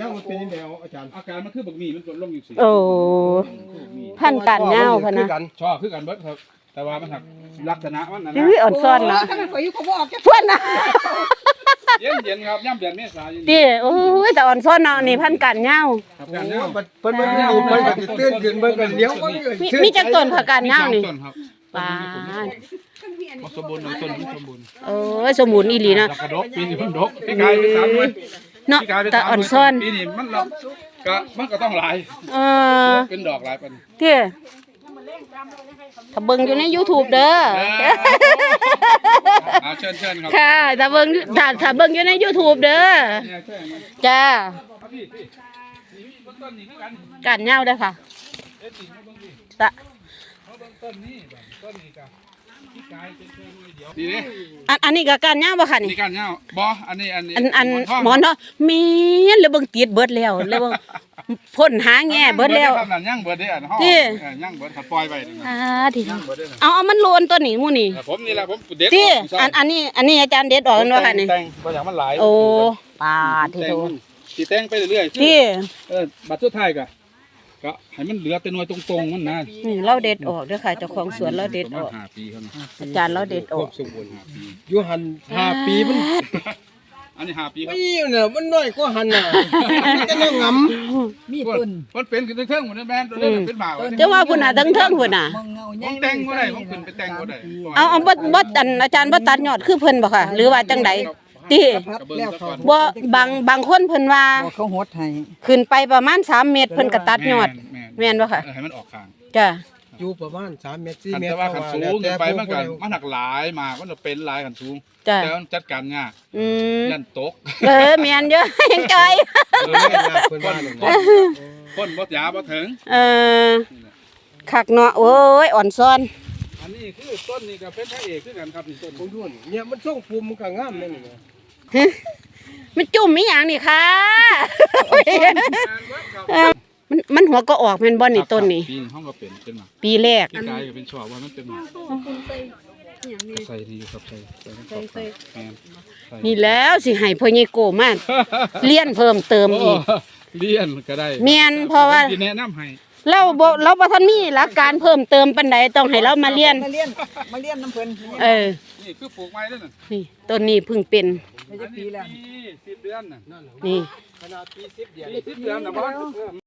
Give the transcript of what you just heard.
ย่างมันเป็นยังไงเอาอาจารย์อาการมันคือบักหมี่มันกดลงอยู่สิโอ้พันกันเงาพะนะคือกันชอบคือกันเบิดครับ แต่ว่ามันหักลักษณะมันนะนี่นะอ่อนซ่อนเนาะถ้ามันข่อยอยู่ก็บ่ออกจักเพื่อนนะเย็นเย็นๆครับย่ำเดือนเมษายนดิโอ้ยแต่อ่อนซ่อนเนาะนี่พันกันเงาครับโอ้การเนี้ยเพิ่นเพิ่นอยู่เพิ่นก็สิตื่นขึ้นเพิ่นก็เลี้ยวเพิ่นก็มีชื่นมีจักต้นผักกาดเงานี่ต้นครับปาดบ่สมบูรณ์หนึ่งต้นมันสมบูรณ์โอ้ยสมบูรณ์อีหลีเนาะแล้วกระดกปีนี้มันดกพี่กายไปสามด้วย เนาะพี่กายไปแต่สามอ่อนด้วยซ่อน ปีนี้มันเราก็มันก็ต้องหลาย เออเป็นดอกหลายปันเที่ยถ้าเบิ่งอยู่ใน YouTube เด้อ เอาเชิญเชิญครับค่ะถ้าเบิ่งถ้าถ้าเบิ่งอยู่ใน YouTube เด้อ เนี่ยเชิญมาจ้า ครับพี่พี่นี่เบื้องต้นนี่คือกันกันเงาเด้อค่ะเด็ดจริงมาเบื้องพี่จ้ะมาเบื้องต้นนี่แบบต้นนี้กับพี่กายเป็ นเชิญเลยเดี๋ยวนี่นี่อันอันนี้ก็กันเงาบ่ค่ะนี่นี่กันเงาบออันนี้อันนี้อันอันทงหมอนเนาะมีนเลยเบิ่งติดเบิดแล้วเลยเบิ่งพ่นหาแง่เบิดแล้วครับนั่นย่างเบิดเด้ออันห้องที่เออย่างเบิดถ้าปล่อยไปนี่นะอ่าทีย่างเบิดเด้อนะเอาเอามันโลนตัวนี้หมู่นี่แต่ผมนี่แหละผมเด็ดที่กผมชบอันอันนี้อันนี้อาจารย์เด็ดออกกันว่าค่ะนี่แต่งบ่อย่างมันหลายโอ้ปาดทีแต่งโตมันสิแต่งไปเรื่อยๆที่เออบัตรสุดท้ายก็ ก็ให้มันเหลือแต่หน่วยตรงๆมันนะนี่เราเด็ดออกเด้อค่ะเจ้าของสวนเราเด็ดออก ประมาณห้าปีครับอาจารย์เราเด็ดอครอกบสมบูรณ์ห้าปี อยู่หันห้าปีมันอันนี้ห้าปีครับปีน่ะมันน้อยกว่าหันน่ะมันจะนั่งงำมีต้นมันเป็นขึ้นเทิงๆหมดนะแม่นตัวนี้เป็นหมากเจ้าว่าพุ่นน่ะทั้งเทิงพุ่นน่ะ มองเงาผใหญ่มแต่งบ่ได้ผมขึ้นไปแต่งบ่ได้เอาเอาบ่บ่อันอาจารย์บ่ตัดยอดคือเพิ่นบ่ค่ะ หรือว่าจังใด ติครับแล้วเขาบ่บางบางคนเพิ่นว่าบ่เขาหดให้ขึ้นไปประมาณ3เมตรเพิ่นก็ตัดยอด แม่นบ่ค่ะ เออให้มันออกข้างจ้ะ อยู่ประมาณ3เมตร4คันเมตรแต่ว่าคันสูงแล้วขึ้นไปมันก็ผู้ใดมันหักหลายหมากมันจะเป็นหลายคันสูงจ้ะ แต่มันจัดการยากอืมยันตกเออแม่นเยอะยังจอยเอเอออเพิ่นว่านั่นพ่น่ะนพ่นบ่ยาบ่ถึงเออคักเนาะโอ้ยอ่อนซ้อน อันนี้คือต้นนี่ก็เป็นพระเอกคือกันครับนี่ต้นผมดูนี่เนี่ยมันส่งภูมิมันก็งามนั่นน่ะ มันจุ่มอีหยังนี่ค่ะเออมันมันหัวก็ออกแม่นบ่นี่ต้นนี่ปีห้องก็เป็นเป็นหมากปีแรกพี่กายก็เป็นชอบว่ามันเป็นหมากใส่นี่อยู่ครับใส่ใส่ใส่ใส่ใส่นี่แล้วสิให้พ่อใหญ่โกมาเรียนเพิ่มเติมโอ้อีกเลี้ยนก็ได้เมียนเพราะว่าผมสิแนะนำให้ เราบ่เราบ่ทันมีหลักการเพิ่มเติมปานใดต้องให้เรามาเรียน มาเรียนมาเรียนน้ำเพิ่นเออ นี่คือปลูกไม้ด้วยน่ะนี่ต้นนี้เพิ่งเป็น ไม่ใช่ปีแล้ว ปีสิบเดือนน่ะนี่ ขนาดปี10เดือนปีสิบเดือนน่ะบ่